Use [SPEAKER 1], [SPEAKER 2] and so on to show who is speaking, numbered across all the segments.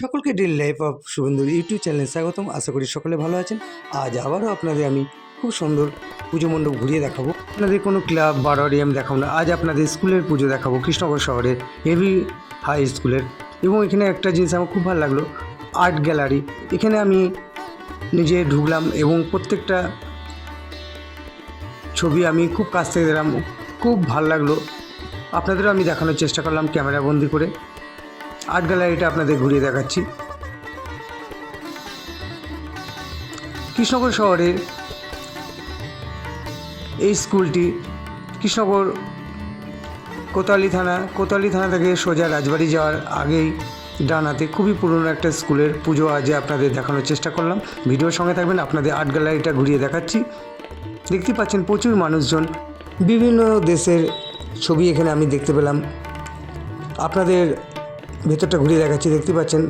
[SPEAKER 1] সকলকে daily life of শুভেন্দুর YouTube চ্যানেলে স্বাগতম। আশা করি সকলে ভালো আছেন। আজ আবারও আপনাদের আমি খুব সুন্দর পুজো মণ্ডপ ঘুরিয়ে দেখাবো। আপনাদের কোনো ক্লাব বা অডিয়াম দেখাবো না। আজ আপনাদের স্কুলের পুজো দেখাবো কৃষ্ণনগর শহরের হেভি হাই স্কুলের। এবং এখানে একটা জিনিস আমার খুব ভালো লাগল, আর্ট গ্যালারি। এখানে আমি নিজে ঢুকলাম এবং প্রত্যেকটা ছবি আমি খুব কাছ থেকে দিলাম খুব ভালো লাগল। আপনাদেরও আমি দেখানোর চেষ্টা করলাম ক্যামেরা বন্দি করে। আর্ট গ্যালারিটা আপনাদের ঘুরিয়ে দেখাচ্ছি। কৃষ্ণনগর শহরের এই স্কুলটি কৃষ্ণনগর কোতালি থানা কোতালি থানা থেকে সোজা রাজবাড়ি যাওয়ার আগেই ডানাতে খুবই পুরনো একটা স্কুলের পুজো আজ আপনাদের দেখানোর চেষ্টা করলাম। ভিডিওর সঙ্গে থাকবেন, আপনাদের আর্ট গ্যালারিটা ঘুরিয়ে দেখাচ্ছি। দেখতে পাচ্ছেন প্রচুর মানুষজন। বিভিন্ন দেশের ছবি এখানে আমি দেখতে পেলাম। আপনাদের ভেতরটা ঘুরে দেখাচ্ছি, দেখতে পাচ্ছেন?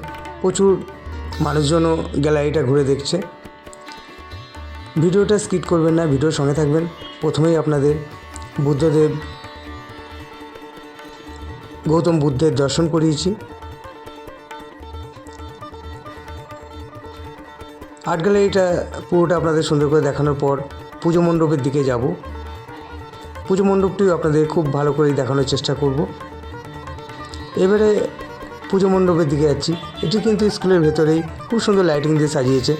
[SPEAKER 1] প্রচুর মানুষজনও গ্যালারিটা ঘুরে দেখছে। ভিডিওটা স্কিপ করবেন না, ভিডিওর সঙ্গে থাকবেন। প্রথমেই আপনাদের বুদ্ধদেব, গৌতম বুদ্ধের দর্শন করিয়েছি। আর্ট গ্যালারিটা পুরোটা আপনাদের সুন্দর করে দেখানোর পর পুজো মণ্ডপের দিকে যাব। পুজো মণ্ডপটিও আপনাদের খুব ভালো করে দেখানোর চেষ্টা করব। এবারে পুজো মণ্ডপের দিকে যাচ্ছি। এটি কিন্তু স্কুলের ভেতরেই খুব সুন্দর লাইটিং দিয়ে সাজিয়েছে।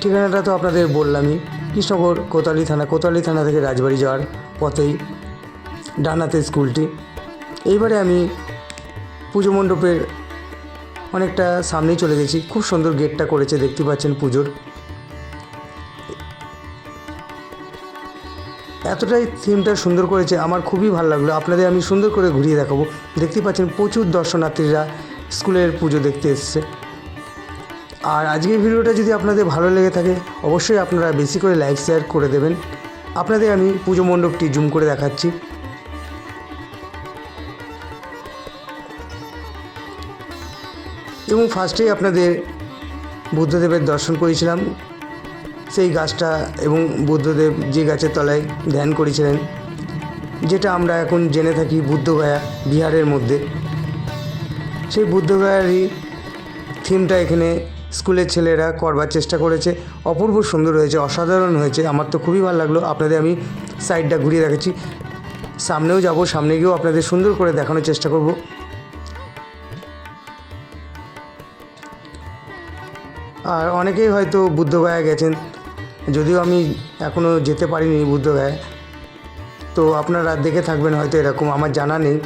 [SPEAKER 1] ঠিকানাটা তো আপনাদের বললামই কৃষ্ণগর কোতালি থানা কোতালি থানা থেকে রাজবাড়ি যাওয়ার পথেই ডানাতে স্কুলটি। এইবারে আমি পুজো মণ্ডপের অনেকটা সামনেই চলে গেছি। খুব সুন্দর গেটটা করেছে, দেখতে পাচ্ছেন পুজোর। এতটাই থিমটা সুন্দর করেছে, আমার খুবই ভালো লাগল। আপনাদের আমি সুন্দর করে ঘুরিয়ে দেখাবো। দেখতে পাচ্ছেন প্রচুর দর্শনার্থীরা স্কুলের পুজো দেখতে এসছে। আর আজকের ভিডিওটা যদি আপনাদের ভালো লেগে থাকে, অবশ্যই আপনারা বেশি করে লাইক শেয়ার করে দেবেন। আপনাদের আমি পুজো মণ্ডপটি জুম করে দেখাচ্ছি। এবং ফার্স্টেই আপনাদের বুদ্ধদেবের দর্শন করেছিলাম। সেই গাছটা এবং বুদ্ধদেব যে গাছের তলায় ধ্যান করেছিলেন, যেটা আমরা এখন জেনে থাকি বুদ্ধগয়া বিহারের মধ্যে। সেই বুদ্ধগয়ারই থিমটা এখানে স্কুলের ছেলেরা করবার চেষ্টা করেছে। অপূর্ব সুন্দর হয়েছে, অসাধারণ হয়েছে। আমার তো খুবই ভালো লাগল। আপনাদের আমি সাইডটা ঘুরিয়ে দেখাচ্ছি। সামনেও যাব, সামনে গিয়েও আপনাদের সুন্দর করে দেখানোর চেষ্টা করব। আর অনেকেই হয়তো বুদ্ধগয়া গেছেন। যদিও আমি এখনও যেতে পারিনি বুদ্ধগয়ায় তো আপনারা দেখে থাকবেন হয়তো এরকম, আমার জানা নেই।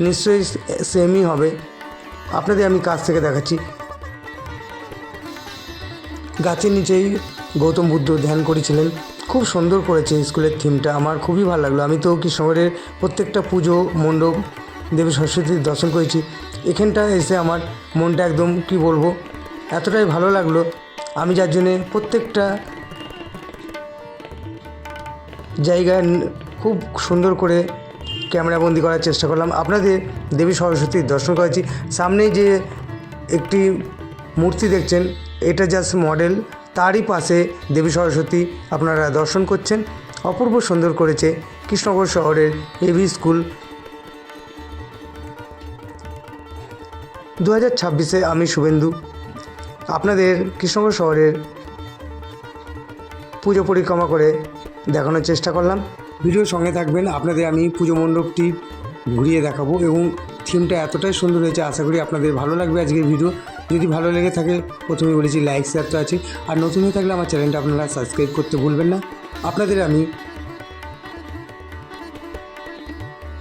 [SPEAKER 1] নিশ্চয়ই সেমই হবে। আপনাদের আমি কাছ থেকে দেখাচ্ছি। গাছের নিচেই গৌতম বুদ্ধ ধ্যান করেছিলেন। খুব সুন্দর করেছে স্কুলের থিমটা আমার খুবই ভালো লাগল। আমি তো কৃষ্ণগড়ের প্রত্যেকটা পুজো, মণ্ডপ, দেবী সরস্বতীর দর্শন করেছি। এখানটা এসে আমার মনটা একদম, কি বলব, এতটাই ভালো লাগল। আমি যার জন্যে প্রত্যেকটা জায়গা খুব সুন্দর করে ক্যামেরাবন্দি করার চেষ্টা করলাম। আপনাদের দেবী সরস্বতীর দর্শন করেছি সামনেই যে একটি মূর্তি দেখছেন, এটা জাস্ট মডেল তারই পাশে দেবী সরস্বতী আপনারা দর্শন করছেন। অপূর্ব সুন্দর করেছে কৃষ্ণনগর শহরের এবি স্কুল। দু হাজার ছাব্বিশে আমি শুভেন্দু। আপনাদের কৃষ্ণনগর শহরের পুজো পরিক্রমা করে দেখানোর চেষ্টা করলাম। ভিডিওর সঙ্গে থাকবেন। আপনাদের আমি পুজো মণ্ডপটি ঘুরিয়ে দেখাবো এবং থিমটা এতটাই সুন্দর হয়েছে, আশা করি আপনাদের ভালো লাগবে আজকের ভিডিও। যদি ভালো লেগে থাকে প্রথমে বলেছি লাইক শেয়ার তো আছে আর নতুন হয়ে থাকলে আমার চ্যানেলটা আপনারা সাবস্ক্রাইব করতে ভুলবেন না। আপনাদের আমি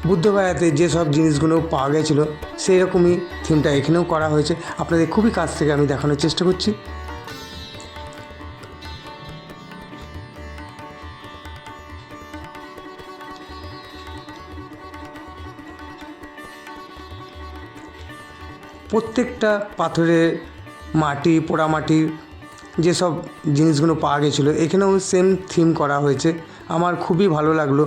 [SPEAKER 1] বুদ্ধগয়াতে যেসব জিনিসগুলো পাওয়া গেছিল সেই রকমই থিমটা এখানেও করা হয়েছে। আপনাদের খুবই কাছ থেকে আমি দেখানোর চেষ্টা করছি। প্রত্যেকটা পাথরের মাটি পোড়ামাটির যেসব জিনিসগুলো পাওয়া গেছিল, এখানেও সেম থিম করা হয়েছে। আমার খুবই ভালো লাগল।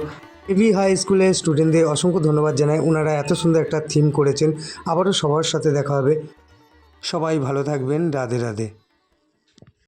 [SPEAKER 1] এবি হাই স্কুলের স্টুডেন্টদের অসংখ্য ধন্যবাদ জানাই। ওনারা এত সুন্দর একটা থিম করেছেন। আবারও সবার সাথে দেখা হবে। সবাই ভালো থাকবেন। রাধে রাধে।